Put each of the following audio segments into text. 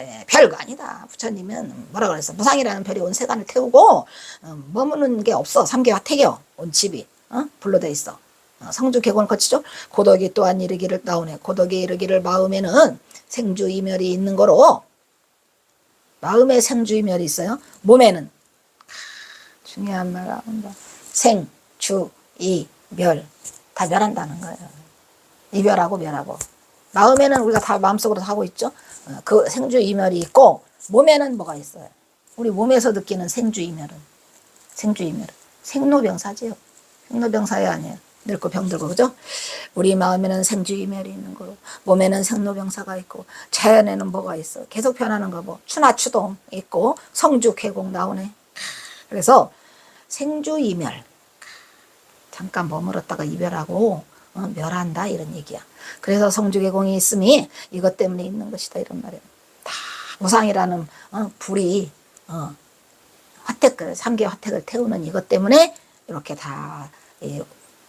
에, 별거 아니다. 부처님은 뭐라 그랬어? 무상이라는 별이 온 세간을 태우고 어, 머무는 게 없어. 삼계와 태교 온 집이 어? 불로 돼 있어. 어, 성주 개곤을 거치죠. 고덕이 또한 이르기를 나오네. 고덕이 이르기를 마음에는 생주 이멸이 있는 거로 마음에 생주 이멸이 있어요. 몸에는 중요한 말 나온다. 생, 주, 이, 멸. 다 멸한다는 거예요. 이별하고 멸하고. 마음에는 우리가 다 마음속으로 하고 있죠. 어, 그 생주 이멸이 있고 몸에는 뭐가 있어요. 우리 몸에서 느끼는 생주 이멸은 생주 이멸은 생로병사지요. 생로병사이 아니에요. 늙고 병들고 그죠? 우리 마음에는 생주 이멸이 있는 거고 몸에는 생로병사가 있고 자연에는 뭐가 있어? 계속 변하는 거 뭐 추나 추동 있고 성주 계곡 나오네. 그래서 생주 이멸 잠깐 머물렀다가 이별하고 어, 멸한다 이런 얘기야. 그래서 성주계공이 있음이 이것 때문에 있는 것이다 이런 말이야. 다 무상이라는 어, 불이 어, 화택을 삼계 화택을 태우는 이것 때문에 이렇게 다 이,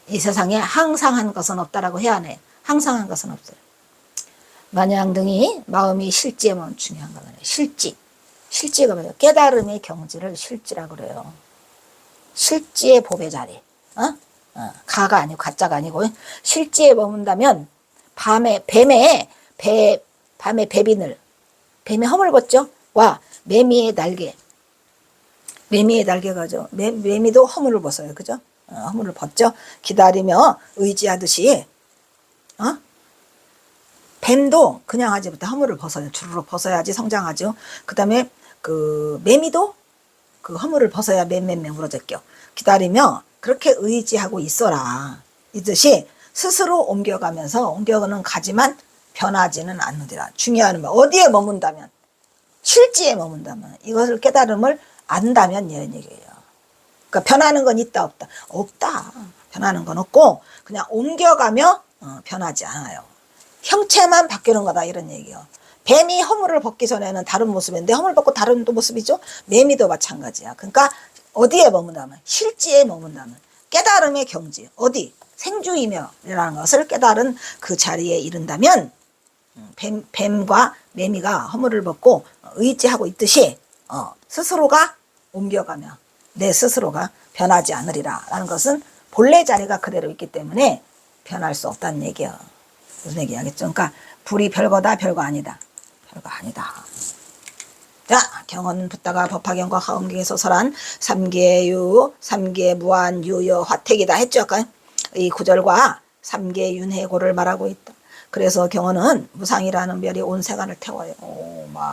이 세상에 항상 한 것은 없다라고 해야 하네. 항상 한 것은 없어요. 만양 등이 마음이 실지에 면 중요한 거잖아요. 실지. 실지가 뭐예요? 깨달음의 경지를 실지라고 그래요. 실지의 보배 자리. 어? 어, 가가 아니고 가짜가 아니고 실지에 머문다면 밤에 뱀의 배 밤에 배비늘 뱀의 허물벗죠? 와 매미의 날개. 매미의 날개가죠 매, 매미도 허물을 벗어요. 그죠? 어, 허물을 벗죠? 기다리며 의지하듯이 어? 뱀도 그냥 하지 못해 허물을 벗어요. 주르륵 벗어야지 성장하죠. 그 다음에 그 매미도 그 허물을 벗어야 맴맴매 물어졌겨. 기다리며 그렇게 의지하고 있어라. 이듯이 스스로 옮겨가면서 옮겨가는 가지만 변하지는 않느니라. 중요한 말 어디에 머문다면 실지에 머문다면 이것을 깨달음을 안다면 이런 얘기예요. 그러니까 변하는 건 있다 없다 없다. 변하는 건 없고 그냥 옮겨가며 어, 변하지 않아요. 형체만 바뀌는 거다 이런 얘기예요. 뱀이 허물을 벗기 전에는 다른 모습인데 허물 벗고 다른 또 모습이죠. 매미도 마찬가지야. 그러니까 어디에 머문다면 실지에 머문다면 깨달음의 경지 어디? 생주이며라는 것을 깨달은 그 자리에 이른다면 음, 뱀, 뱀과 매미가 허물을 벗고 의지하고 있듯이 어, 스스로가 옮겨가며 내 스스로가 변하지 않으리라 라는 것은 본래 자리가 그대로 있기 때문에 변할 수 없다는 얘기야 무슨 얘기 하겠죠? 그러니까 불이 별거다 별거 아니다. 별거 아니다 자, 경은 붙다가 법화경과 하음경에서 설한 삼계유, 삼계 무한, 유여, 화택이다 했죠. 아까 이 구절과 삼계 윤회고를 말하고 있다. 그래서 경은 무상이라는 별이 온 세간을 태워요. 오, 막